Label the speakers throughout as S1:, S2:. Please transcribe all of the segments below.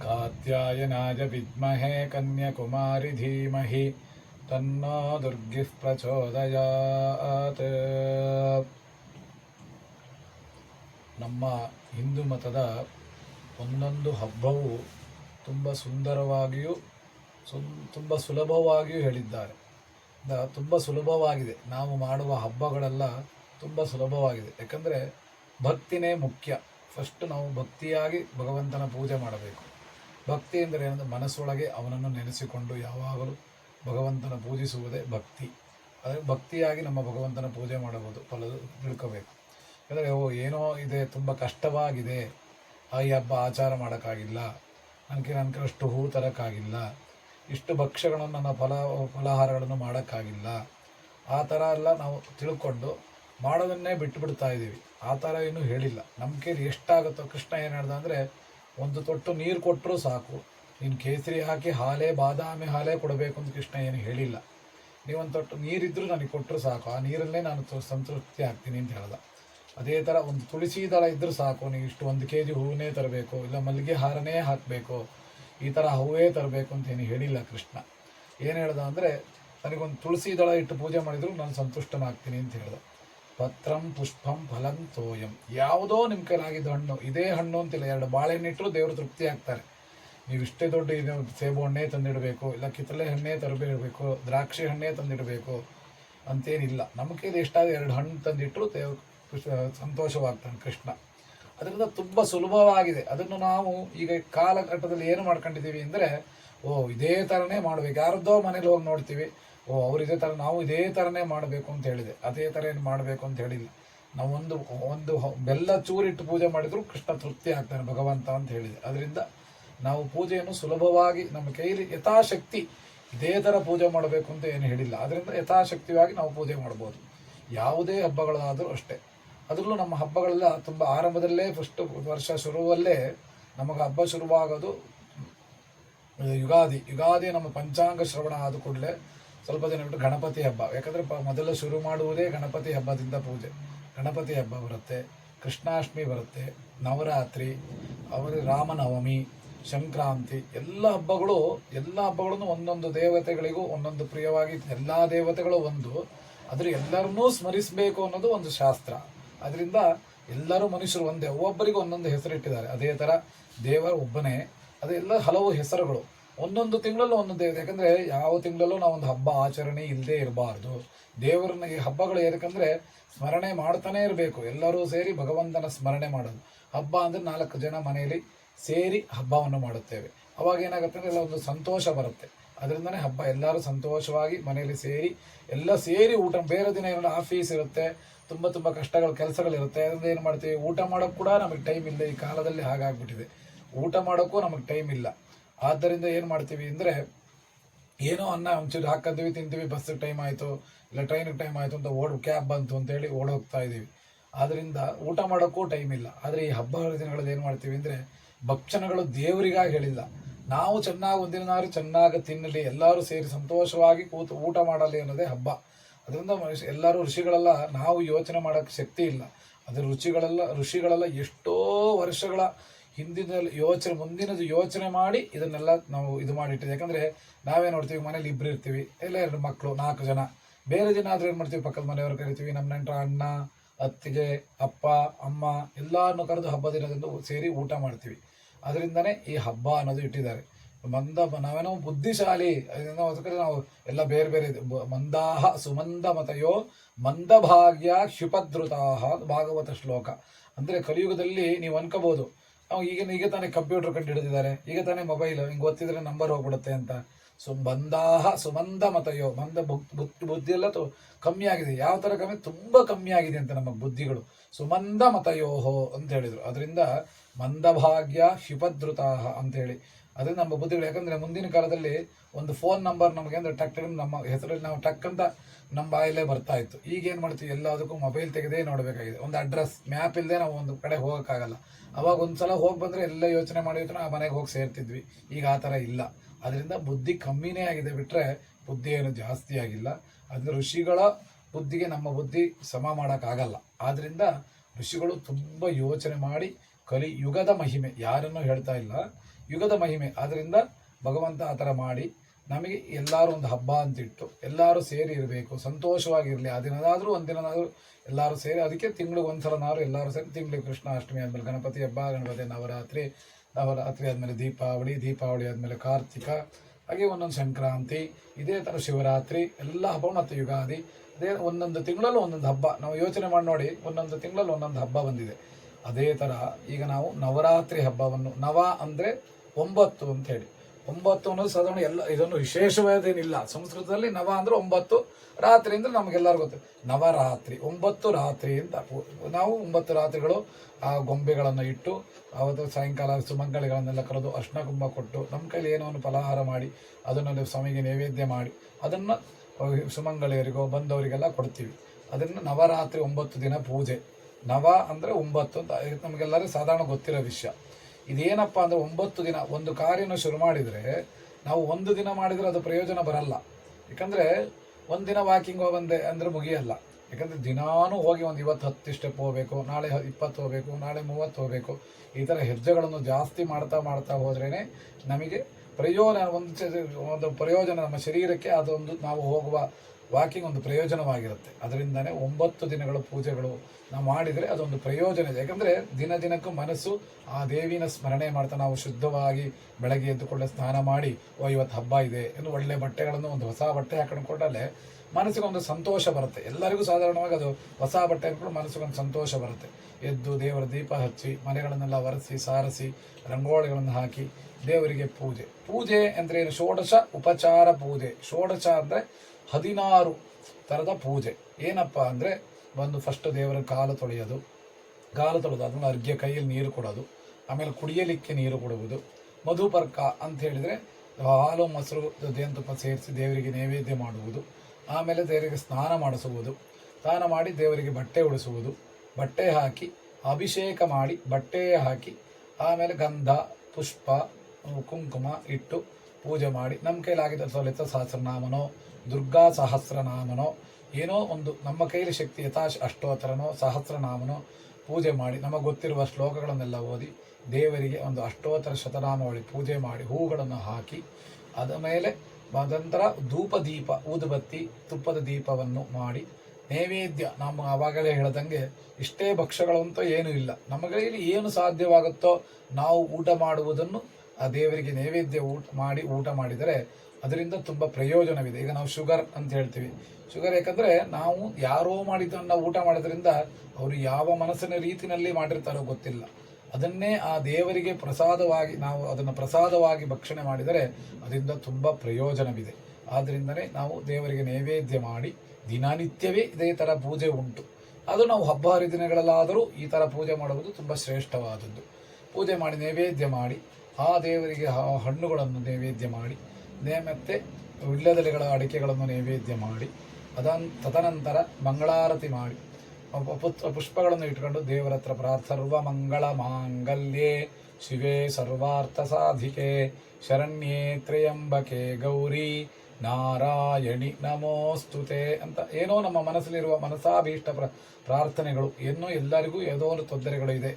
S1: कात्यायनाय विद्महे कन्याकुमारि धीमहि तन्नो दुर्गिः प्रचोदयात् ನಮ್ಮ ಹಿಂದೂ ಮತದ ಒಂದೊಂದು ಹಬ್ಬವು ತುಂಬ ಸುಂದರವಾಗಿಯೂ ಸುನ್ ತುಂಬ ಸುಲಭವಾಗಿಯೂ ಹೇಳಿದ್ದಾರೆ ದ- ತುಂಬ ಸುಲಭವಾಗಿದೆ ನಾವು ಮಾಡುವ ಹಬ್ಬಗಳೆಲ್ಲ ತುಂಬ ಸುಲಭವಾಗಿದೆ ಯಾಕಂದರೆ ಭಕ್ತಿನೇ ಮುಖ್ಯ ಫಸ್ಟ್ ನಾವು ಭಕ್ತಿಯಾಗಿ ಭಗವಂತನ ಪೂಜೆ ಮಾಡಬೇಕು ಭಕ್ತಿ ಎಂದರೆ ಏನಂದರೆ ಮನಸ್ಸೊಳಗೆ ಅವನನ್ನು ನೆನೆಸಿಕೊಂಡು ಯಾವಾಗಲೂ ಭಗವಂತನ ಪೂಜಿಸುವುದೇ ಭಕ್ತಿ. ಅದೇ ಭಕ್ತಿಯಾಗಿ ನಮ್ಮ ಭಗವಂತನ ಪೂಜೆ ಮಾಡಬಹುದು ಫಲ ತಿಳ್ಕೋಬೇಕು. ಯಾಕಂದರೆ, ಓ, ಏನೋ ಇದೆ, ತುಂಬ ಕಷ್ಟವಾಗಿದೆ. ಆ ಈ ಹಬ್ಬ ಆಚಾರ ಮಾಡೋಕ್ಕಾಗಿಲ್ಲ. ನನಗೆ ನನ್ನ ಅಷ್ಟು ಹೂ ತರೋಕ್ಕಾಗಿಲ್ಲ. ಇಷ್ಟು ಭಕ್ಷ್ಯಗಳನ್ನು ನನ್ನ ಫಲ, ಫಲಾಹಾರಗಳನ್ನು ಮಾಡೋಕ್ಕಾಗಿಲ್ಲ. ಆ ಥರ ಎಲ್ಲ ನಾವು ತಿಳ್ಕೊಂಡು ಮಾಡೋದನ್ನೇ ಬಿಟ್ಟು ಬಿಡ್ತಾ ಇದ್ದೀವಿ. ಆ ಥರ ಏನೂ ಹೇಳಿಲ್ಲ. ನಮ್ಮ ಕೈಲಿ ಎಷ್ಟಾಗುತ್ತೋ, ಕೃಷ್ಣ ಏನು ಹೇಳ್ದ ಅಂದರೆ ಒಂದು ತೊಟ್ಟು ನೀರು ಕೊಟ್ಟರೂ ಸಾಕು. ನೀನು ಕೇಸರಿ ಹಾಕಿ ಹಾಲೇ, ಬಾದಾಮಿ ಹಾಲೇ ಕೊಡಬೇಕು ಅಂತ ಕೃಷ್ಣ ಏನು ಹೇಳಿಲ್ಲ. ನೀವೊಂದು ತೊಟ್ಟು ನೀರಿದ್ದರೂ ನನಗೆ ಕೊಟ್ಟರು ಸಾಕು. ಆ ನೀರಲ್ಲೇ ನಾನು ಸಂತೃಪ್ತಿ ಆಗ್ತೀನಿ ಅಂತ ಹೇಳ್ದ. ಅದೇ ಥರ ಒಂದು ತುಳಸಿ ದಳ ಇದ್ದರೂ ಸಾಕು. ನೀವು ಇಷ್ಟು ಒಂದು ಕೆ ಜಿ ಹೂವನ್ನೇ ತರಬೇಕು, ಇಲ್ಲ ಮಲ್ಲಿಗೆ ಹಾರನೇ ಹಾಕಬೇಕು, ಈ ಥರ ಹೂವೇ ತರಬೇಕು ಅಂತ ಏನು ಹೇಳಿಲ್ಲ ಕೃಷ್ಣ. ಏನು ಹೇಳ್ದ ಅಂದರೆ ನನಗೊಂದು ತುಳಸಿ ದಳ ಇಟ್ಟು ಪೂಜೆ ಮಾಡಿದರೂ ನಾನು ಸಂತುಷ್ಟನಾಗ್ತೀನಿ ಅಂತ ಹೇಳ್ದ. ಪತ್ರಂ ಪುಷ್ಪಂ ಫಲಂ ತೋಯಂ. ಯಾವುದೋ ನಿಮ್ಮ ಕೈಲಾಗಿದ್ದ ಹಣ್ಣು, ಇದೇ ಹಣ್ಣು ಅಂತಿಲ್ಲ. ಎರಡು ಬಾಳೆಹಣ್ಣಿಟ್ಟರು ದೇವರು ತೃಪ್ತಿ ಆಗ್ತಾರೆ. ನೀವು ಇಷ್ಟೇ ದೊಡ್ಡ ಇದು ಸೇಬು ಹಣ್ಣೇ ತಂದಿಡಬೇಕು, ಇಲ್ಲ ಕಿತ್ತಳೆ ಹಣ್ಣೇ ತರಬೇಡಬೇಕು, ದ್ರಾಕ್ಷಿ ಹಣ್ಣೇ ತಂದಿಡಬೇಕು ಅಂತೇನಿಲ್ಲ. ನಮಗೆ ಎಷ್ಟಾದ ಎರಡು ಹಣ್ಣು ತಂದಿಟ್ಟರು ದೇವ್ರು ಸಂತೋಷವಾಗ್ತಾನೆ ಕೃಷ್ಣ. ಅದರಿಂದ ತುಂಬ ಸುಲಭವಾಗಿದೆ. ಅದನ್ನು ನಾವು ಈಗ ಕಾಲಘಟ್ಟದಲ್ಲಿ ಏನು ಮಾಡ್ಕೊಂಡಿದ್ದೀವಿ ಅಂದರೆ ಓ ಇದೇ ಥರನೇ ಮಾಡಬೇಕು. ಯಾರದ್ದೋ ಮನೇಲಿ ಹೋಗಿ ನೋಡ್ತೀವಿ. ಓ, ಅವ್ರು ಇದೇ ಥರ ನಾವು ಇದೇ ಥರನೇ ಮಾಡಬೇಕು ಅಂತ ಹೇಳಿದೆ. ಅದೇ ಥರ ಏನು ಮಾಡಬೇಕು ಅಂತ ಹೇಳಿಲ್ಲ. ನಾವೊಂದು ಒಂದು ಬೆಲ್ಲ ಚೂರಿಟ್ಟು ಪೂಜೆ ಮಾಡಿದ್ರು ಕೃಷ್ಣ ತೃಪ್ತಿ ಆಗ್ತಾನೆ ಭಗವಂತ ಅಂತ ಹೇಳಿದೆ. ಅದರಿಂದ ನಾವು ಪೂಜೆಯನ್ನು ಸುಲಭವಾಗಿ ನಮ್ಮ ಕೈಲಿ ಯಥಾಶಕ್ತಿ ಇದೇ ಥರ ಪೂಜೆ ಮಾಡಬೇಕು ಅಂತ ಏನು ಹೇಳಿಲ್ಲ. ಅದರಿಂದ ಯಥಾಶಕ್ತಿಯಾಗಿ ನಾವು ಪೂಜೆ ಮಾಡ್ಬೋದು. ಯಾವುದೇ ಹಬ್ಬಗಳಾದರೂ ಅಷ್ಟೇ. ಅದರಲ್ಲೂ ನಮ್ಮ ಹಬ್ಬಗಳೆಲ್ಲ ತುಂಬ ಆರಂಭದಲ್ಲೇ ಫಸ್ಟ್ ವರ್ಷ ಶುರುವಲ್ಲೇ ನಮಗೆ ಹಬ್ಬ ಶುರುವಾಗೋದು, ಯುಗಾದಿ. ಯುಗಾದಿ ನಮ್ಮ ಪಂಚಾಂಗ ಶ್ರವಣ ಆದ ಕೂಡಲೇ ಸ್ವಲ್ಪ ದಿನ ಬಿಟ್ಟು ಗಣಪತಿ ಹಬ್ಬ. ಯಾಕಂದರೆ ಮೊದಲು ಶುರು ಮಾಡುವುದೇ ಗಣಪತಿ ಹಬ್ಬದಿಂದ ಪೂಜೆ. ಗಣಪತಿ ಹಬ್ಬ ಬರುತ್ತೆ, ಕೃಷ್ಣಾಷ್ಟಮಿ ಬರುತ್ತೆ, ನವರಾತ್ರಿ ಅವರ ರಾಮನವಮಿ, ಸಂಕ್ರಾಂತಿ ಎಲ್ಲ ಹಬ್ಬಗಳು, ಎಲ್ಲ ಹಬ್ಬಗಳನ್ನು ಒಂದೊಂದು ದೇವತೆಗಳಿಗೂ ಒಂದೊಂದು ಪ್ರಿಯವಾಗಿ ಎಲ್ಲ ದೇವತೆಗಳು ಒಂದು. ಆದರೆ ಎಲ್ಲರನ್ನೂ ಸ್ಮರಿಸಬೇಕು ಅನ್ನೋದು ಒಂದು ಶಾಸ್ತ್ರ. ಅದರಿಂದ ಎಲ್ಲರೂ ಮನುಷ್ಯರು ಒಂದೇ, ಒಬ್ಬೊಬ್ಬರಿಗೂ ಒಂದೊಂದು ಹೆಸರಿಟ್ಟಿದ್ದಾರೆ. ಅದೇ ಥರ ದೇವರ ಒಬ್ಬನೇ ಅದೆಲ್ಲ ಹಲವು ಹೆಸರುಗಳು. ಒಂದೊಂದು ತಿಂಗಳಲ್ಲೂ ಒಂದೊಂದು ದೇವತೆ ಯಾಕಂದ್ರೆ ಯಾವ ತಿಂಗಳಲ್ಲೂ ನಾವು ಒಂದು ಹಬ್ಬ, ಆಚರಣೆ ಇಲ್ಲದೆ ಇರಬಾರ್ದು. ದೇವರನ್ನ ಈ ಹಬ್ಬಗಳು ಏನಕ್ಕಂದ್ರೆ ಸ್ಮರಣೆ ಮಾಡ್ತಾನೆ ಇರಬೇಕು. ಎಲ್ಲರೂ ಸೇರಿ ಭಗವಂತನ ಸ್ಮರಣೆ ಮಾಡೋದು. ಹಬ್ಬ ಅಂದ್ರೆ ನಾಲ್ಕು ಜನ ಮನೆಯಲ್ಲಿ ಸೇರಿ ಹಬ್ಬವನ್ನು ಮಾಡುತ್ತೇವೆ. ಅವಾಗ ಏನಾಗುತ್ತೆ ಅಂದರೆ ಒಂದು ಸಂತೋಷ ಬರುತ್ತೆ. ಅದರಿಂದನೇ ಹಬ್ಬ, ಎಲ್ಲರೂ ಸಂತೋಷವಾಗಿ ಮನೆಯಲ್ಲಿ ಸೇರಿ, ಎಲ್ಲ ಸೇರಿ ಊಟ, ಬೇರೆ ದಿನ ಏನಾದ್ರು ಆಫೀಸ್ ಇರುತ್ತೆ, ತುಂಬ ತುಂಬ ಕಷ್ಟಗಳು, ಕೆಲಸಗಳಿರುತ್ತೆ ಅದರಿಂದ ಏನು ಮಾಡ್ತೀವಿ? ಊಟ ಮಾಡೋಕ್ಕೂ ಕೂಡ ನಮಗೆ ಟೈಮ್ ಇಲ್ಲ ಈ ಕಾಲದಲ್ಲಿ ಹಾಗಾಗ್ಬಿಟ್ಟಿದೆ. ಊಟ ಮಾಡೋಕ್ಕೂ ನಮಗೆ ಟೈಮ್ ಇಲ್ಲ. ಆದ್ದರಿಂದ ಏನು ಮಾಡ್ತೀವಿ ಅಂದರೆ, ಏನೋ ಅನ್ನ ಒಂಚೂರು ಹಾಕಿದ್ವಿ ತಿಂತೀವಿ ಬಸ್ ಟೈಮ್ ಆಯಿತು, ಇಲ್ಲ ಟ್ರೈನಿಗೆ ಟೈಮ್ ಆಯಿತು ಅಂತ ಓಡ್ ಕ್ಯಾಬ್ ಬಂತು ಅಂತೇಳಿ ಓಡೋಗ್ತಾ ಇದ್ದೀವಿ. ಆದ್ದರಿಂದ ಊಟ ಮಾಡೋಕ್ಕೂ ಟೈಮ್ ಇಲ್ಲ. ಆದರೆ ಈ ಹಬ್ಬ ದಿನಗಳಲ್ಲಿ ಏನು ಮಾಡ್ತೀವಿ ಅಂದರೆ ಭಕ್ಷಣಗಳು ದೇವರಿಗಾಗಿ ಹೇಳಿಲ್ಲ. ನಾವು ಚೆನ್ನಾಗಿ ಒಂದಿನಾರು ಚೆನ್ನಾಗಿ ತಿನ್ನಲಿ, ಎಲ್ಲರೂ ಸೇರಿ ಸಂತೋಷವಾಗಿ ಕೂತು ಊಟ ಮಾಡಲಿ ಅನ್ನೋದೇ ಹಬ್ಬ. ಅದರಿಂದ ಮನುಷ್ಯ, ಎಲ್ಲರೂ ಋಷಿಗಳೆಲ್ಲ ನಾವು ಯೋಚನೆ ಮಾಡೋಕ್ಕೆ ಶಕ್ತಿ ಇಲ್ಲ. ಅದ್ರ ರುಚಿಗಳೆಲ್ಲ ಋಷಿಗಳೆಲ್ಲ ಎಷ್ಟೋ ವರ್ಷಗಳ ಹಿಂದಿನ ಯೋಚನೆ, ಮುಂದಿನದು ಯೋಚನೆ ಮಾಡಿ ಇದನ್ನೆಲ್ಲ ನಾವು ಇದು ಮಾಡಿಟ್ಟಿದೆ ಯಾಕಂದರೆ ನಾವೇ ನೋಡ್ತೀವಿ ಮನೇಲಿ ಇಬ್ಬರು ಇರ್ತೀವಿ. ಎಲ್ಲ ಎರಡು ಮಕ್ಕಳು ನಾಲ್ಕು ಜನ. ಬೇರೆ ದಿನ ಆದರೂ ಏನು ಮಾಡ್ತೀವಿ? ಪಕ್ಕದ ಮನೆಯವರು ಕರಿತೀವಿ. ನಮ್ಮ ನೆಂಟರ ಅಣ್ಣ, ಅತ್ತಿಗೆ, ಅಪ್ಪ, ಅಮ್ಮ ಎಲ್ಲರನ್ನು ಕರೆದು ಹಬ್ಬ ದಿನದಂದು ಸೇರಿ ಊಟ ಮಾಡ್ತೀವಿ. ಅದರಿಂದನೇ ಈ ಹಬ್ಬ ಅನ್ನೋದು ಇಟ್ಟಿದ್ದಾರೆ. ಮಂದ, ನಾವೇನೋ ಬುದ್ಧಿಶಾಲಿ, ಅದರಿಂದ ನಾವು ಎಲ್ಲ ಬೇರೆ ಬೇರೆ ಮಂದಾಹ, ಸುಮಂದ ಮತಯೋ ಮಂದಭಾಗ್ಯ ಕ್ಷಿಪದೃತಾಹ ಭಾಗವತ ಶ್ಲೋಕ. ಅಂದರೆ ಕಲಿಯುಗದಲ್ಲಿ ನೀವು ಅನ್ಕೋಬಹುದು ಈಗ ಈಗ ತಾನೇ ಕಂಪ್ಯೂಟರ್ ಕಂಡು ಹಿಡಿದಿದ್ದಾರೆ ಈಗ ತಾನೇ ಮೊಬೈಲ್ ಹಿಂಗೆ ಗೊತ್ತಿದ್ರೆ ನಂಬರ್ ಹೋಗ್ಬಿಡುತ್ತೆ ಅಂತ. ಸೊ ಬಂದಾಹ ಸುಮಂದ ಮತಯೋ ಮಂದ ಬುದ್ಧಿ ಬುದ್ಧಿ ಎಲ್ಲ ಕಮ್ಮಿ ಆಗಿದೆ. ಯಾವ ತರ ಕಮ್ಮಿ? ತುಂಬಾ ಕಮ್ಮಿ ಆಗಿದೆ ಅಂತ ನಮ್ಮ ಬುದ್ಧಿಗಳು. ಸುಮಂದ ಮತಯೋಹೋ ಅಂತ ಹೇಳಿದರು. ಅದರಿಂದ ಮಂದಭಾಗ್ಯ ಶಿಪದ್ರುತಾಹ ಅಂತ ಹೇಳಿ ಅದು ನಮ್ಮ ಬುದ್ಧಿಗಳು. ಯಾಕಂದ್ರೆ ಮುಂದಿನ ಕಾಲದಲ್ಲಿ ಒಂದು ಫೋನ್ ನಂಬರ್ ನಮಗೆ ಅಂದ್ರೆ ಟಕ್ ನಮ್ಮ ಹೆಸರಲ್ಲಿ ನಾವು ಟಕ್ ಅಂತ ನಮ್ಮ ಬಾಯಲ್ಲೇ ಬರ್ತಾ ಇತ್ತು. ಈಗ ಏನ್ ಮಾಡ್ತೀವಿ? ಎಲ್ಲದಕ್ಕೂ ಮೊಬೈಲ್ ತೆಗೆದೇ ನೋಡಬೇಕಾಗಿದೆ. ಒಂದು ಅಡ್ರೆಸ್ ಮ್ಯಾಪ್ ಇಲ್ಲದೆ ನಾವು ಒಂದು ಕಡೆ ಹೋಗೋಕ್ಕಾಗಲ್ಲ. ಅವಾಗ ಒಂದ್ಸಲ ಹೋಗಿ ಬಂದ್ರೆ ಎಲ್ಲ ಯೋಚನೆ ಮಾಡಿದ್ರೆ ಆ ಮನೆಗೆ ಹೋಗಿ ಸೇರ್ತಿದ್ವಿ. ಈಗ ಆ ಥರ ಇಲ್ಲ. ಅದರಿಂದ ಬುದ್ಧಿ ಕಮ್ಮಿನೇ ಆಗಿದೆ ಬಿಟ್ರೆ ಬುದ್ಧಿ ಏನು ಜಾಸ್ತಿ ಆಗಿಲ್ಲ. ಅದ್ರ ಋಷಿಗಳ ಬುದ್ಧಿಗೆ ನಮ್ಮ ಬುದ್ಧಿ ಸಮ ಮಾಡೋಕ್ಕಾಗಲ್ಲ. ಆದ್ದರಿಂದ ಋಷಿಗಳು ತುಂಬ ಯೋಚನೆ ಮಾಡಿ ಕಲಿ ಯುಗದ ಮಹಿಮೆ. ಯಾರನ್ನೂ ಹೇಳ್ತಾ ಇಲ್ಲ. ಯುಗದ ಮಹಿಮೆ. ಆದ್ರಿಂದ ಭಗವಂತ ಆ ಥರ ಮಾಡಿ ನಮಗೆ ಎಲ್ಲರೂ ಒಂದು ಹಬ್ಬ ಅಂತಿಟ್ಟು ಎಲ್ಲರೂ ಸೇರಿ ಇರಬೇಕು, ಸಂತೋಷವಾಗಿರಲಿ. ಆ ದಿನದಾದರೂ, ಒಂದು ಎಲ್ಲರೂ ಸೇರಿ, ಅದಕ್ಕೆ ತಿಂಗಳಿಗೆ ಒಂದ್ಸಲನಾದ್ರು ಎಲ್ಲರೂ ಸೇರಿ ತಿಂಗಳಿಗೆ ಕೃಷ್ಣ ಅಷ್ಟಮಿ ಆದಮೇಲೆ ಗಣಪತಿ ಹಬ್ಬ, ಗಣಪತಿ ನವರಾತ್ರಿ ನವರಾತ್ರಿ ಆದಮೇಲೆ ದೀಪಾವಳಿ ದೀಪಾವಳಿ ಆದಮೇಲೆ ಕಾರ್ತಿಕ, ಹಾಗೆ ಒಂದೊಂದು ಸಂಕ್ರಾಂತಿ, ಇದೇ ಥರ ಶಿವರಾತ್ರಿ, ಎಲ್ಲ ಹಬ್ಬ ಮತ್ತು ಯುಗಾದಿ. ಅದೇ ಒಂದೊಂದು ತಿಂಗಳಲ್ಲೂ ಒಂದೊಂದು ಹಬ್ಬ. ನಾವು ಯೋಚನೆ ಮಾಡಿ ನೋಡಿ, ಒಂದೊಂದು ತಿಂಗಳಲ್ಲಿ ಒಂದೊಂದು ಹಬ್ಬ ಬಂದಿದೆ. ಅದೇ ಥರ ಈಗ ನಾವು ನವರಾತ್ರಿ ಹಬ್ಬವನ್ನು, ನವ ಅಂದರೆ ಒಂಬತ್ತು ಅಂತ ಹೇಳಿ. ಒಂಬತ್ತು ಅನ್ನೋದು ಸಾಧಾರಣ ಎಲ್ಲ, ಇದನ್ನು ವಿಶೇಷವಾದೇನಿಲ್ಲ. ಸಂಸ್ಕೃತದಲ್ಲಿ ನವ ಅಂದ್ರೆ ಒಂಬತ್ತು, ರಾತ್ರಿ ಅಂದ್ರೆ ನಮಗೆಲ್ಲರಿಗೂ ಗೊತ್ತು. ನವರಾತ್ರಿ, ಒಂಬತ್ತು ರಾತ್ರಿ ಅಂತ ನಾವು ಒಂಬತ್ತು ರಾತ್ರಿಗಳು ಆ ಗೊಂಬೆಗಳನ್ನು ಇಟ್ಟು, ಅವತ್ತು ಸಾಯಂಕಾಲ ಸುಮಂಗಳಿಗಳನ್ನೆಲ್ಲ ಕರೆದು ಅರ್ಶನ ಕುಂಭ ಕೊಟ್ಟು, ನಮ್ಮ ಕೈಲಿ ಏನೋ ಒಂದು ಫಲಹಾರ ಮಾಡಿ, ಅದನ್ನು ಸ್ವಾಮಿಗೆ ನೈವೇದ್ಯ ಮಾಡಿ, ಅದನ್ನು ಸುಮಂಗಳಿಯರಿಗೋ, ಬಂದವರಿಗೆಲ್ಲ ಕೊಡ್ತೀವಿ. ಅದನ್ನು ನವರಾತ್ರಿ ಒಂಬತ್ತು ದಿನ ಪೂಜೆ. ನವ ಅಂದರೆ ಒಂಬತ್ತು ಅಂತ ನಮಗೆಲ್ಲರೂ ಸಾಧಾರಣ ಗೊತ್ತಿರೋ ವಿಷಯ. ಇದೇನಪ್ಪ ಅಂದ್ರೆ ಒಂಬತ್ತು ದಿನ, ಒಂದು ಕಾರ್ಯನ ಶುರು ಮಾಡಿದರೆ ನಾವು ಒಂದು ದಿನ ಮಾಡಿದರೆ ಅದು ಪ್ರಯೋಜನ ಬರಲ್ಲ. ಯಾಕಂದರೆ ದಿನ ವಾಕಿಂಗ್ ಹೋಗಂದೆ ಅಂದರೆ ಮುಗಿಯಲ್ಲ. ಯಾಕಂದರೆ ದಿನಾನೂ ಹೋಗಿ ಒಂದು ಇವತ್ತು ಹತ್ತು ಸ್ಟೆಪ್ ಹೋಗಬೇಕು, ನಾಳೆ ಇಪ್ಪತ್ತು ಹೋಗಬೇಕು, ನಾಳೆ ಮೂವತ್ತು ಹೋಗಬೇಕು. ಈ ಥರ ಹೆಜ್ಜೆಗಳನ್ನು ಜಾಸ್ತಿ ಮಾಡ್ತಾ ಮಾಡ್ತಾ ಹೋದ್ರೇ ನಮಗೆ ಪ್ರಯೋಜನ, ಒಂದು ಒಂದು ಪ್ರಯೋಜನ ನಮ್ಮ ಶರೀರಕ್ಕೆ, ಅದೊಂದು ನಾವು ಹೋಗುವ ವಾಕಿಂಗ್ ಒಂದು ಪ್ರಯೋಜನವಾಗಿರುತ್ತೆ. ಅದರಿಂದನೇ ಒಂಬತ್ತು ದಿನಗಳ ಪೂಜೆಗಳು ನಾವು ಮಾಡಿದರೆ ಅದೊಂದು ಪ್ರಯೋಜನ ಇದೆ. ಯಾಕಂದರೆ ದಿನ ದಿನಕ್ಕೂ ಮನಸ್ಸು ಆ ದೇವಿನ ಸ್ಮರಣೆ ಮಾಡ್ತಾ ನಾವು ಶುದ್ಧವಾಗಿ ಬೆಳಗ್ಗೆ ಎದ್ದುಕೊಳ್ಳೆ ಸ್ನಾನ ಮಾಡಿ, ಓ, ಇವತ್ತು ಹಬ್ಬ ಇದೆ ಎಂದು ಒಳ್ಳೆ ಬಟ್ಟೆಗಳನ್ನು ಒಂದು ಹೊಸ ಬಟ್ಟೆ ಹಾಕೊಂಡು ಕೊಟ್ಟಲೆ ಮನಸ್ಸಿಗೆ ಒಂದು ಸಂತೋಷ ಬರುತ್ತೆ. ಎಲ್ಲರಿಗೂ ಸಾಧಾರಣವಾಗಿ ಅದು ಹೊಸ ಬಟ್ಟೆ ಹಾಕೊಂಡು ಮನಸ್ಸಿಗೆ ಒಂದು ಸಂತೋಷ ಬರುತ್ತೆ. ಎದ್ದು ದೇವರ ದೀಪ ಹಚ್ಚಿ, ಮನೆಗಳನ್ನೆಲ್ಲ ಒರೆಸಿ, ಸಾರಿಸಿ, ರಂಗೋಳಿಗಳನ್ನು ಹಾಕಿ ದೇವರಿಗೆ ಪೂಜೆ. ಪೂಜೆ ಅಂದರೆ ಏನು? ಷೋಡಶ ಉಪಚಾರ ಪೂಜೆ. ಷೋಡಶ ಅಂದ್ರೆ ಹದಿನಾರು ಥರದ ಪೂಜೆ. ಏನಪ್ಪ ಅಂದ್ರೆ ಒಂದು ಫಸ್ಟ್ ದೇವರ ಕಾಲು ತೊಳೆಯೋದು, ಕಾಲು ತೊಳೆದು ಅದನ್ನು ಅರ್ಘ್ಯ ಕೈಯಲ್ಲಿ ನೀರು ಕೊಡೋದು, ಆಮೇಲೆ ಕುಡಿಯಲಿಕ್ಕೆ ನೀರು ಕೊಡುವುದು ಮಧುಪರ್ಕ ಅಂತ ಹೇಳಿದ್ರೆ ಹಾಲು, ಮೊಸರು ಜೇನುತುಪ್ಪ ಸೇರಿಸಿ ದೇವರಿಗೆ ನೈವೇದ್ಯ ಮಾಡುವುದು, ಆಮೇಲೆ ದೇವರಿಗೆ ಸ್ನಾನ ಮಾಡಿಸುವುದು, ಸ್ನಾನ ಮಾಡಿ ದೇವರಿಗೆ ಬಟ್ಟೆ ಉಡಿಸುವುದು, ಬಟ್ಟೆ ಹಾಕಿ, ಅಭಿಷೇಕ ಮಾಡಿ ಬಟ್ಟೆ ಹಾಕಿ, ಆಮೇಲೆ ಗಂಧ, ಪುಷ್ಪ, ಕುಂಕುಮ ಇಟ್ಟು ಪೂಜೆ ಮಾಡಿ. ನಮ್ಮ ಕೈಲಾಗಿದ್ದ ಸೊಲಿತ ಸಹಸ್ರನಾಮನೋ ದುರ್ಗಾ ಸಹಸ್ರನಾಮನೋ ಏನೋ ಒಂದು ನಮ್ಮ ಕೈಲಿ ಶಕ್ತಿ ಯಥಾಶ್ ಅಷ್ಟೋತ್ತರನೋ ಸಹಸ್ರನಾಮನೋ ಪೂಜೆ ಮಾಡಿ ನಮಗೆ ಗೊತ್ತಿರುವ ಶ್ಲೋಕಗಳನ್ನೆಲ್ಲ ಓದಿ ದೇವರಿಗೆ ಒಂದು ಅಷ್ಟೋತ್ತರ ಶತನಾಮಾವಳಿ ಪೂಜೆ ಮಾಡಿ ಹೂಗಳನ್ನು ಹಾಕಿ ಅದ ಮೇಲೆ ನಂತರ ಧೂಪ ದೀಪ ಊದುಬತ್ತಿ, ತುಪ್ಪದ ದೀಪವನ್ನು ಮಾಡಿ ನೈವೇದ್ಯ. ನಮ್ಮ ಆವಾಗಲೇ ಹೇಳ್ದಂಗೆ ಇಷ್ಟೇ ಭಕ್ಷ್ಯಗಳಂತೂ ಏನೂ ಇಲ್ಲ. ನಮ್ಮ ಕೈಯಲ್ಲಿ ಏನು ಸಾಧ್ಯವಾಗುತ್ತೋ ನಾವು ಊಟ ಮಾಡುವುದನ್ನು ಆ ದೇವರಿಗೆ ನೈವೇದ್ಯ ಊಟ ಮಾಡಿ ಊಟ ಮಾಡಿದರೆ ಅದರಿಂದ ತುಂಬ ಪ್ರಯೋಜನವಿದೆ. ಈಗ ನಾವು ಶುಗರ್ ಅಂತ ಹೇಳ್ತೀವಿ. ಶುಗರ್ ಯಾಕಂದ್ರೆ ನಾವು ಯಾರೋ ಮಾಡಿದ್ದನ್ನು ಊಟ ಮಾಡೋದ್ರಿಂದ ಅವರು ಯಾವ ಮನಸ್ಸಿನ ರೀತಿಯಲ್ಲಿ ಮಾಡಿರ್ತಾರೋ ಗೊತ್ತಿಲ್ಲ. ಅದನ್ನೇ ಆ ದೇವರಿಗೆ ಪ್ರಸಾದವಾಗಿ ನಾವು ಅದನ್ನು ಪ್ರಸಾದವಾಗಿ ಭಕ್ಷಣೆ ಮಾಡಿದರೆ ಅದರಿಂದ ತುಂಬ ಪ್ರಯೋಜನವಿದೆ. ಆದ್ದರಿಂದಲೇ ನಾವು ದೇವರಿಗೆ ನೈವೇದ್ಯ ಮಾಡಿ ದಿನನಿತ್ಯವೇ ಇದೇ ಥರ ಪೂಜೆ ಉಂಟು. ಅದು ನಾವು ಹಬ್ಬ ಹರಿದಿನಗಳಲ್ಲಾದರೂ ಈ ಥರ ಪೂಜೆ ಮಾಡುವುದು ತುಂಬ ಶ್ರೇಷ್ಠವಾದದ್ದು. ಪೂಜೆ ಮಾಡಿ, ನೈವೇದ್ಯ ಮಾಡಿ, ಆ ದೇವರಿಗೆ ಹಣ್ಣುಗಳನ್ನು ನೈವೇದ್ಯ ಮಾಡಿ ನೇ ಮತ್ತೆ ವಿಳ್ಯದೆಲೆಗಳ ಅಡಿಕೆಗಳನ್ನು ನೈವೇದ್ಯ ಮಾಡಿ, ಅದನ್, ತದನಂತರ ಮಂಗಳಾರತಿ ಮಾಡಿ. ಪುಷ್ಪಗಳನ್ನು ಇಟ್ಕೊಂಡು ದೇವರ ಹತ್ರ ಪ್ರಾರ್ಥ ಮಂಗಳ ಮಾಂಗಲ್ಯೆ, ಶಿವೆ ಸರ್ವಾರ್ಥ ಸಾಧಿಕೆ, ಶರಣ್ಯೇ ತ್ರಯಂಬಕೆ ಗೌರಿ, ನಾರಾಯಣಿ ನಮೋಸ್ತುತೆ ಅಂತ ಏನೋ ನಮ್ಮ ಮನಸ್ಸಲ್ಲಿರುವ ಮನಸಾಭೀಷ್ಟ ಪ್ರ, ಪ್ರಾರ್ಥನೆಗಳು. ಏನೋ ಎಲ್ಲರಿಗೂ ಏನೋ ಒಂದು ತೊಂದರೆಗಳು ಇದೆ.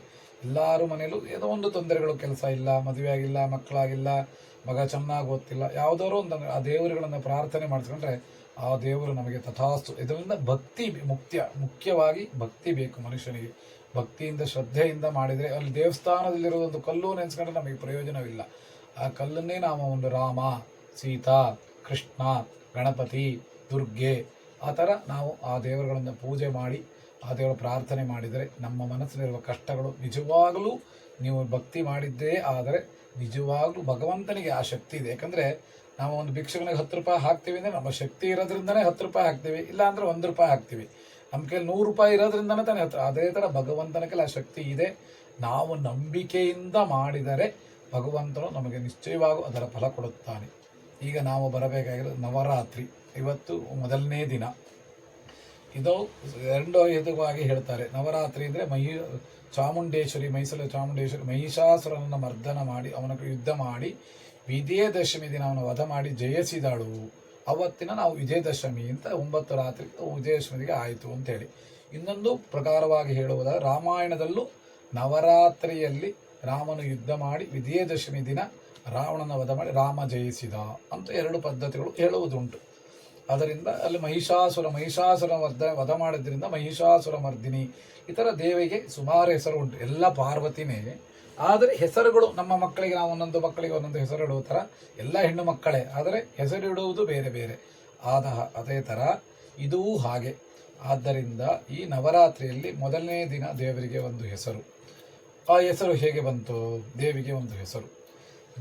S1: ಎಲ್ಲರೂ ಮನೆಯಲ್ಲೂ ಏನೋ ಒಂದು ತೊಂದರೆಗಳು, ಕೆಲಸ ಇಲ್ಲ, ಮದುವೆ ಆಗಿಲ್ಲ, ಮಕ್ಕಳಾಗಿಲ್ಲ ಮಗ ಚೆನ್ನಾಗಿ ಓದ್ತಿಲ್ಲ. ಯಾವುದಾದ್ರು ಒಂದು ಆ ದೇವರುಗಳನ್ನು ಪ್ರಾರ್ಥನೆ ಮಾಡಿಸ್ಕೊಂಡ್ರೆ ಆ ದೇವರು ನಮಗೆ ತಥಾಸ್ತು. ಇದರಿಂದ ಭಕ್ತಿ ಮುಖ್ಯ ಮುಖ್ಯವಾಗಿ ಭಕ್ತಿ ಬೇಕು ಮನುಷ್ಯನಿಗೆ. ಭಕ್ತಿಯಿಂದ, ಶ್ರದ್ಧೆಯಿಂದ ಮಾಡಿದರೆ ಅಲ್ಲಿ ದೇವಸ್ಥಾನದಲ್ಲಿರೋ ಒಂದು ಕಲ್ಲು ನೆನೆಸ್ಕೊಂಡ್ರೆ ನಮಗೆ ಪ್ರಯೋಜನವಿಲ್ಲ. ಆ ಕಲ್ಲನ್ನೇ ನಾವು ಒಂದು ರಾಮ, ಸೀತಾ, ಕೃಷ್ಣ, ಗಣಪತಿ, ದುರ್ಗೆ ಆ ಥರ ನಾವು ಆ ದೇವರುಗಳನ್ನು ಪೂಜೆ ಮಾಡಿ, ಆ ದೇವರು ಪ್ರಾರ್ಥನೆ ಮಾಡಿದರೆ ನಮ್ಮ ಮನಸ್ಸಿನಲ್ಲಿರುವ ಕಷ್ಟಗಳು ನಿಜವಾಗಲೂ ನೀವು ಭಕ್ತಿ ಮಾಡಿದ್ದೇ ಆದರೆ ನಿಜವಾಗ್ಲೂ ಭಗವಂತನಿಗೆ ಆ ಶಕ್ತಿ ಇದೆ. ಯಾಕಂದರೆ ನಾವು ಒಂದು ಭಿಕ್ಷುಕನಿಗೆ ಹತ್ತು ರೂಪಾಯಿ ಹಾಕ್ತೀವಿ ಅಂದರೆ ನಮ್ಮ ಶಕ್ತಿ ಇರೋದ್ರಿಂದನೇ ಹತ್ತು ರೂಪಾಯಿ ಹಾಕ್ತೀವಿ ಇಲ್ಲ ಅಂದರೆ ಒಂದು ರೂಪಾಯಿ ಹಾಕ್ತೀವಿ. ನಮ್ಮ ಕೈಯಲ್ಲಿ ನೂರು ರೂಪಾಯಿ ಇರೋದ್ರಿಂದನೇ ತಾನೇ ಹತ್ರ ಅದೇ ಥರ ಭಗವಂತನ ಕೈಲಿ ಆ ಶಕ್ತಿ ಇದೆ. ನಾವು ನಂಬಿಕೆಯಿಂದ ಮಾಡಿದರೆ ಭಗವಂತನು ನಮಗೆ ನಿಶ್ಚಯವಾಗೂ ಅದರ ಫಲ ಕೊಡುತ್ತಾನೆ. ಈಗ ನಾವು ಬರಬೇಕಾಗಿರೋದು ನವರಾತ್ರಿ, ಇವತ್ತು ಮೊದಲನೇ ದಿನ. ಇದು ಎರಡು ವಿಧವಾಗಿ ಹೇಳ್ತಾರೆ. ನವರಾತ್ರಿ ಅಂದರೆ ಮಹಿ ಚಾಮುಂಡೇಶ್ವರಿ ಮೈಸೂರು ಚಾಮುಂಡೇಶ್ವರಿ, ಮಹಿಷಾಸುರನನ್ನು ಮರ್ದನ ಮಾಡಿ, ಅವನ ಯುದ್ಧ ಮಾಡಿ, ವಿಜಯದಶಮಿ ದಿನ ಅವನ ವಧ ಮಾಡಿ ಜಯಿಸಿದಳು. ಅವತ್ತಿನ ನಾವು ವಿಜಯದಶಮಿ ಅಂತ ಒಂಬತ್ತು ರಾತ್ರಿ ವಿಜಯದಶಮಿಗೆ ಆಯಿತು ಅಂತೇಳಿ. ಇನ್ನೊಂದು ಪ್ರಕಾರವಾಗಿ ಹೇಳುವುದಾದ ರಾಮಾಯಣದಲ್ಲೂ ನವರಾತ್ರಿಯಲ್ಲಿ ರಾಮನು ಯುದ್ಧ ಮಾಡಿ ವಿಜಯದಶಮಿ ದಿನ ರಾವಣನ ವಧ ಮಾಡಿ ರಾಮ ಜಯಿಸಿದ ಅಂತ ಎರಡು ಪದ್ಧತಿಗಳು ಹೇಳುವುದುಂಟು. ಅದರಿಂದ ಅಲ್ಲಿ ಮಹಿಷಾಸುರ ಮಹಿಷಾಸುರ ವರ್ಧ ವಧ ಮಾಡಿದ್ರಿಂದ ಮಹಿಷಾಸುರ ಮರ್ದಿನಿ. ಇತರ ದೇವಿಗೆ ಸುಮಾರು ಹೆಸರು ಉಂಟು, ಎಲ್ಲ ಪಾರ್ವತಿನೇ. ಆದರೆ ಹೆಸರುಗಳು, ನಮ್ಮ ಮಕ್ಕಳಿಗೆ ನಾವು ಒಂದೊಂದು ಮಕ್ಕಳಿಗೆ ಒಂದೊಂದು ಹೆಸರು ಥರ ಎಲ್ಲ ಹೆಣ್ಣು ಮಕ್ಕಳೇ. ಆದರೆ ಹೆಸರು ಇಡುವುದು ಬೇರೆ ಬೇರೆ. ಆದ ಅದೇ ಥರ ಇದೂ ಹಾಗೆ. ಆದ್ದರಿಂದ ಈ ನವರಾತ್ರಿಯಲ್ಲಿ ಮೊದಲನೇ ದಿನ ದೇವರಿಗೆ ಒಂದು ಹೆಸರು. ಆ ಹೆಸರು ಹೇಗೆ ಬಂತು? ದೇವಿಗೆ ಒಂದು ಹೆಸರು.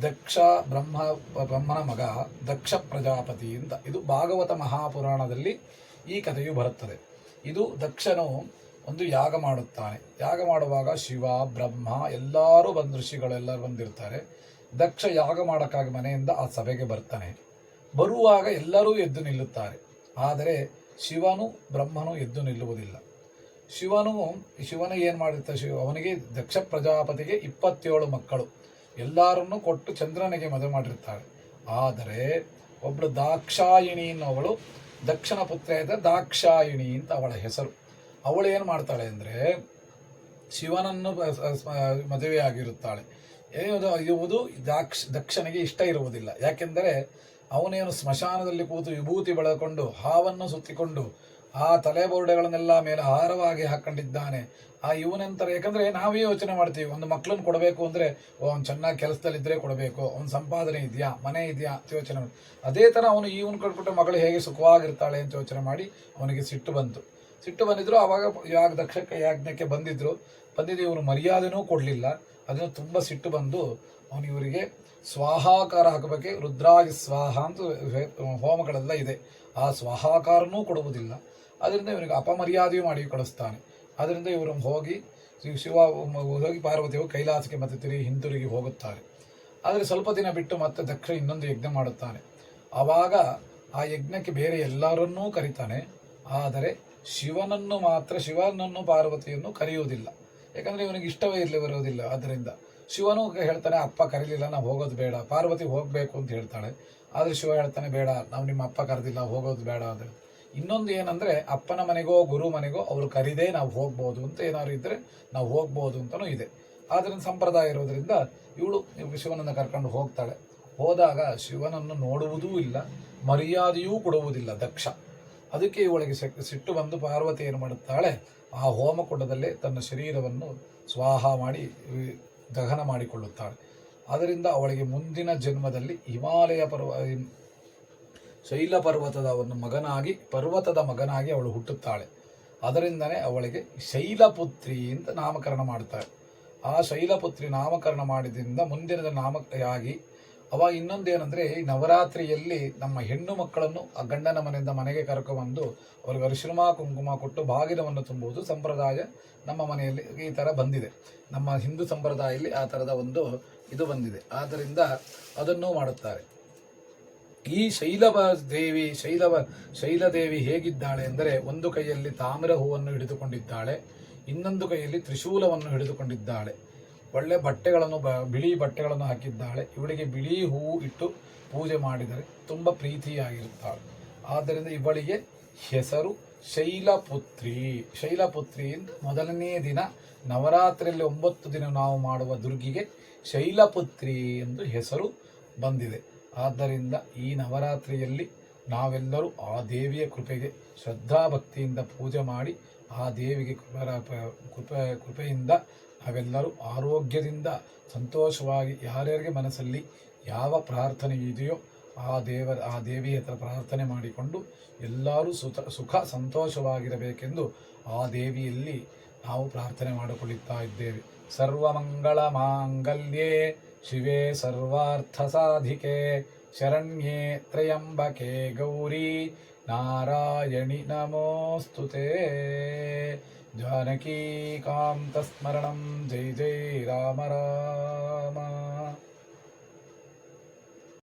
S1: ದಕ್ಷ ಬ್ರಹ್ಮ, ಬ್ರಹ್ಮನ ಮಗ, ದಕ್ಷ ಪ್ರಜಾಪತಿ ಅಂತ. ಇದು ಭಾಗವತ ಮಹಾಪುರಾಣದಲ್ಲಿ ಈ ಕಥೆಯು ಬರುತ್ತದೆ. ಇದು ದಕ್ಷನು ಒಂದು ಯಾಗ ಮಾಡುತ್ತಾನೆ. ಯಾಗ ಮಾಡುವಾಗ ಶಿವ, ಬ್ರಹ್ಮ ಎಲ್ಲರೂ ಬಂದ ಋಷಿಗಳೆಲ್ಲರೂ ಬಂದಿರ್ತಾರೆ. ದಕ್ಷ ಯಾಗ ಮಾಡೋಕ್ಕಾಗಿ ಮನೆಯಿಂದ ಆ ಸಭೆಗೆ ಬರ್ತಾನೆ. ಬರುವಾಗ ಎಲ್ಲರೂ ಎದ್ದು ನಿಲ್ಲುತ್ತಾರೆ. ಆದರೆ ಶಿವನು, ಬ್ರಹ್ಮನು ಎದ್ದು ನಿಲ್ಲುವುದಿಲ್ಲ. ಶಿವನು, ಶಿವನ ಏನು ಮಾಡಿರ್ತಾರೆ ಶಿವ, ಅವನಿಗೆ ದಕ್ಷ ಪ್ರಜಾಪತಿಗೆ ಇಪ್ಪತ್ತೇಳು ಮಕ್ಕಳು. ಎಲ್ಲರನ್ನೂ ಕೊಟ್ಟು ಚಂದ್ರನಿಗೆ ಮದುವೆ ಮಾಡಿರ್ತಾಳೆ. ಆದರೆ ಒಬ್ಬಳು ದಾಕ್ಷಾಯಿಣಿ ಅನ್ನೋವಳು ದಕ್ಷಿಣ ಪುತ್ರಿಯಾದ ದಾಕ್ಷಾಯಿಣಿ ಅಂತ ಅವಳ ಹೆಸರು. ಅವಳು ಏನು ಮಾಡ್ತಾಳೆ ಅಂದರೆ ಶಿವನನ್ನು ಮದುವೆಯಾಗಿರುತ್ತಾಳೆ. ಏನು ಇರುವುದು ದಾಕ್ಷ, ದಕ್ಷನಿಗೆ ಇಷ್ಟ ಇರುವುದಿಲ್ಲ. ಯಾಕೆಂದರೆ ಅವನೇನು ಸ್ಮಶಾನದಲ್ಲಿ ಕೂತು ವಿಭೂತಿ ಬಳಕೊಂಡು ಹಾವನ್ನು ಸುತ್ತಿಕೊಂಡು ಆ ತಲೆಬೋರ್ಡೆಗಳನ್ನೆಲ್ಲ ಮೇಲೆ ಆಹಾರವಾಗಿ ಹಾಕೊಂಡಿದ್ದಾನೆ. ಆ ಇವನೆಂತಾರೆ, ಯಾಕಂದ್ರೆ ನಾವೇ ಯೋಚನೆ ಮಾಡ್ತೀವಿ, ಒಂದು ಮಕ್ಕಳನ್ನು ಕೊಡಬೇಕು ಅಂದ್ರೆ ಅವ್ನು ಚೆನ್ನಾಗಿ ಕೆಲಸದಲ್ಲಿದ್ದರೆ ಕೊಡಬೇಕು, ಅವ್ನ ಸಂಪಾದನೆ ಇದೆಯಾ, ಮನೆ ಇದೆಯಾ ಅಂತ ಯೋಚನೆ ಮಾಡಿ. ಅದೇ ಥರ ಅವನು ಇವನು ಕೊಟ್ಬಿಟ್ಟು ಮಗಳು ಹೇಗೆ ಸುಖವಾಗಿರ್ತಾಳೆ ಅಂತ ಯೋಚನೆ ಮಾಡಿ ಅವನಿಗೆ ಸಿಟ್ಟು ಬಂತು. ಸಿಟ್ಟು ಬಂದಿದ್ರು ಆವಾಗ ಯಾಗ ದಕ್ಷಕ ಯಾಜ್ಞಕ್ಕೆ ಬಂದಿದ್ರು. ಬಂದಿದ್ದು ಇವನು ಮರ್ಯಾದೆನೂ ಕೊಡಲಿಲ್ಲ. ಅದನ್ನು ತುಂಬ ಸಿಟ್ಟು ಬಂದು ಅವನು ಇವರಿಗೆ ಸ್ವಾಹಾಕಾರ ಹಾಕಬೇಕೆ ರುದ್ರಾಗಿ ಸ್ವಾಹ ಅಂತ ಹೋಮಗಳೆಲ್ಲ ಇದೆ. ಆ ಸ್ವಾಹಾಕಾರನೂ ಕೊಡುವುದಿಲ್ಲ. ಅದರಿಂದ ಇವನಿಗೆ ಅಪಮರ್ಯಾದೆಯೂ ಮಾಡಿ ಕಳಿಸ್ತಾನೆ. ಅದರಿಂದ ಇವರು ಹೋಗಿ ಶಿವ- ಹೋಗಿ ಪಾರ್ವತಿಯು ಕೈಲಾಸಕ್ಕೆ ಮತ್ತೆ ತಿರುಗಿ ಹಿಂತಿರುಗಿ ಹೋಗುತ್ತಾರೆ. ಆದರೆ ಸ್ವಲ್ಪ ದಿನ ಬಿಟ್ಟು ಮತ್ತೆ ದಕ್ಷ ಇನ್ನೊಂದು ಯಜ್ಞ ಮಾಡುತ್ತಾನೆ. ಆವಾಗ ಆ ಯಜ್ಞಕ್ಕೆ ಬೇರೆ ಎಲ್ಲರನ್ನೂ ಕರೀತಾನೆ. ಆದರೆ ಶಿವನನ್ನು ಮಾತ್ರ, ಶಿವನನ್ನು ಪಾರ್ವತಿಯನ್ನು ಕರೆಯುವುದಿಲ್ಲ. ಯಾಕಂದರೆ ಇವನಿಗೆ ಇಷ್ಟವೇ ಇರಲಿ ಬರೋದಿಲ್ಲ ಅದರಿಂದ ಶಿವನು ಹೇಳ್ತಾನೆ, ಅಪ್ಪ ಕರೀಲಿಲ್ಲ, ನಾವು ಹೋಗೋದು ಬೇಡ. ಪಾರ್ವತಿ ಹೋಗಬೇಕು ಅಂತ ಹೇಳ್ತಾಳೆ. ಆದರೆ ಶಿವ ಹೇಳ್ತಾನೆ, ಬೇಡ, ನಾವು ನಿಮ್ಮ ಅಪ್ಪ ಕರೆದಿಲ್ಲ, ಹೋಗೋದು ಬೇಡ ಅಂತ ಇನ್ನೊಂದು ಏನಂದ್ರೆ ಅಪ್ಪನ ಮನೆಗೋ ಗುರು ಮನೆಗೋ ಅವರು ಕರೀದೇ ನಾವು ಹೋಗ್ಬೋದು ಅಂತ ಏನಾದ್ರು ಇದ್ದರೆ ನಾವು ಹೋಗ್ಬೋದು ಅಂತಲೂ ಇದೆ. ಆದ್ರಿಂದ ಸಂಪ್ರದಾಯ ಇರೋದ್ರಿಂದ ಇವಳು ಶಿವನನ್ನು ಕರ್ಕೊಂಡು ಹೋಗ್ತಾಳೆ. ಹೋದಾಗ ಶಿವನನ್ನು ನೋಡುವುದೂ ಇಲ್ಲ, ಮರ್ಯಾದೆಯೂ ಕೊಡುವುದಿಲ್ಲ ದಕ್ಷ. ಅದಕ್ಕೆ ಇವಳಿಗೆ ಸಿಟ್ಟು ಬಂದು ಪಾರ್ವತಿ ಏನು ಮಾಡುತ್ತಾಳೆ, ಆ ಹೋಮಕುಂಡದಲ್ಲೇ ತನ್ನ ಶರೀರವನ್ನು ಸ್ವಾಹ ಮಾಡಿ ದಹನ ಮಾಡಿಕೊಳ್ಳುತ್ತಾಳೆ. ಅದರಿಂದ ಅವಳಿಗೆ ಮುಂದಿನ ಜನ್ಮದಲ್ಲಿ ಹಿಮಾಲಯ ಪರ್ವ ಶೈಲ ಪರ್ವತದ ಒಂದು ಮಗನಾಗಿ, ಪರ್ವತದ ಮಗನಾಗಿ ಅವಳು ಹುಟ್ಟುತ್ತಾಳೆ. ಅದರಿಂದನೇ ಅವಳಿಗೆ ಶೈಲಪುತ್ರಿ ಅಂತ ನಾಮಕರಣ ಮಾಡ್ತಾರೆ. ಆ ಶೈಲಪುತ್ರಿ ನಾಮಕರಣ ಮಾಡಿದ್ರಿಂದ ಮುಂದಿನದ ನಾಮಕಾಗಿ ಅವ ಇನ್ನೊಂದೇನೆಂದರೆ ನವರಾತ್ರಿಯಲ್ಲಿ ನಮ್ಮ ಹೆಣ್ಣು ಮಕ್ಕಳನ್ನು ಆ ಗಂಡನ ಮನೆಯಿಂದ ಮನೆಗೆ ಕರ್ಕೊಂಬಂದು ಅವ್ರಿಗೆ ಅರಿಶಿನ, ಕುಂಕುಮ ಕೊಟ್ಟು ಬಾಗಿಲವನ್ನು ತುಂಬುವುದು ಸಂಪ್ರದಾಯ ನಮ್ಮ ಮನೆಯಲ್ಲಿ ಈ ಥರ ಬಂದಿದೆ. ನಮ್ಮ ಹಿಂದೂ ಸಂಪ್ರದಾಯದಲ್ಲಿ ಆ ಥರದ ಒಂದು ಇದು ಬಂದಿದೆ. ಆದ್ದರಿಂದ ಅದನ್ನು ಮಾಡುತ್ತಾರೆ. ಈ ಶೈಲವ ದೇವಿ ಶೈಲವ ಶೈಲದೇವಿ ಹೇಗಿದ್ದಾಳೆ ಎಂದರೆ ಒಂದು ಕೈಯಲ್ಲಿ ತಾಮ್ರ ಹೂವನ್ನು ಹಿಡಿದುಕೊಂಡಿದ್ದಾಳೆ, ಇನ್ನೊಂದು ಕೈಯಲ್ಲಿ ತ್ರಿಶೂಲವನ್ನು ಹಿಡಿದುಕೊಂಡಿದ್ದಾಳೆ. ಒಳ್ಳೆ ಬಟ್ಟೆಗಳನ್ನು ಬ, ಬಿಳಿ ಬಟ್ಟೆಗಳನ್ನು ಹಾಕಿದ್ದಾಳೆ. ಇವಳಿಗೆ ಬಿಳಿ ಹೂವು ಇಟ್ಟು ಪೂಜೆ ಮಾಡಿದರೆ ತುಂಬ ಪ್ರೀತಿಯಾಗಿರುತ್ತಾಳೆ. ಆದ್ದರಿಂದ ಇವಳಿಗೆ ಹೆಸರು ಶೈಲಪುತ್ರಿ. ಶೈಲಪುತ್ರಿ ಮೊದಲನೇ ದಿನ ನವರಾತ್ರಿಯಲ್ಲಿ ಒಂಬತ್ತು ದಿನ ನಾವು ಮಾಡುವ ದುರ್ಗಿಗೆ ಶೈಲಪುತ್ರಿ ಎಂದು ಹೆಸರು ಬಂದಿದೆ. ಆದ್ದರಿಂದ ಈ ನವರಾತ್ರಿಯಲ್ಲಿ ನಾವೆಲ್ಲರೂ ಆ ದೇವಿಯ ಕೃಪೆಗೆ ಶ್ರದ್ಧಾಭಕ್ತಿಯಿಂದ ಪೂಜೆ ಮಾಡಿ, ಆ ದೇವಿಗೆ ಕೃಪರ, ಕೃಪೆ, ಕೃಪೆಯಿಂದ ನಾವೆಲ್ಲರೂ ಆರೋಗ್ಯದಿಂದ ಸಂತೋಷವಾಗಿ ಯಾರ್ಯಾರಿಗೆ ಮನಸ್ಸಲ್ಲಿ ಯಾವ ಪ್ರಾರ್ಥನೆ ಇದೆಯೋ ಆ ದೇವರ, ಆ ದೇವಿಯ ಹತ್ರ ಪ್ರಾರ್ಥನೆ ಮಾಡಿಕೊಂಡು ಎಲ್ಲರೂ ಸುತ, ಸುಖ, ಸಂತೋಷವಾಗಿರಬೇಕೆಂದು ಆ ದೇವಿಯಲ್ಲಿ ನಾವು ಪ್ರಾರ್ಥನೆ ಮಾಡಿಕೊಳ್ಳುತ್ತಾ ಇದ್ದೇವೆ. ಸರ್ವಮಂಗಳ ಮಾಂಗಲ್ಯೆ ಶಿವೆ ಸರ್ವಾರ್ಥ ಸಾಧಿಕೆ ಶರಣ್ಯೆ ತ್ರಯಂಬಕೆ ಗೌರಿ ನಾರಾಯಣಿ ನಮೋಸ್ತುತೆ ಜಾನಕೀಕಾಂತಸ್ಮರಣಂ ಜೈ ಜೈ ರಾಮ ರಾಮ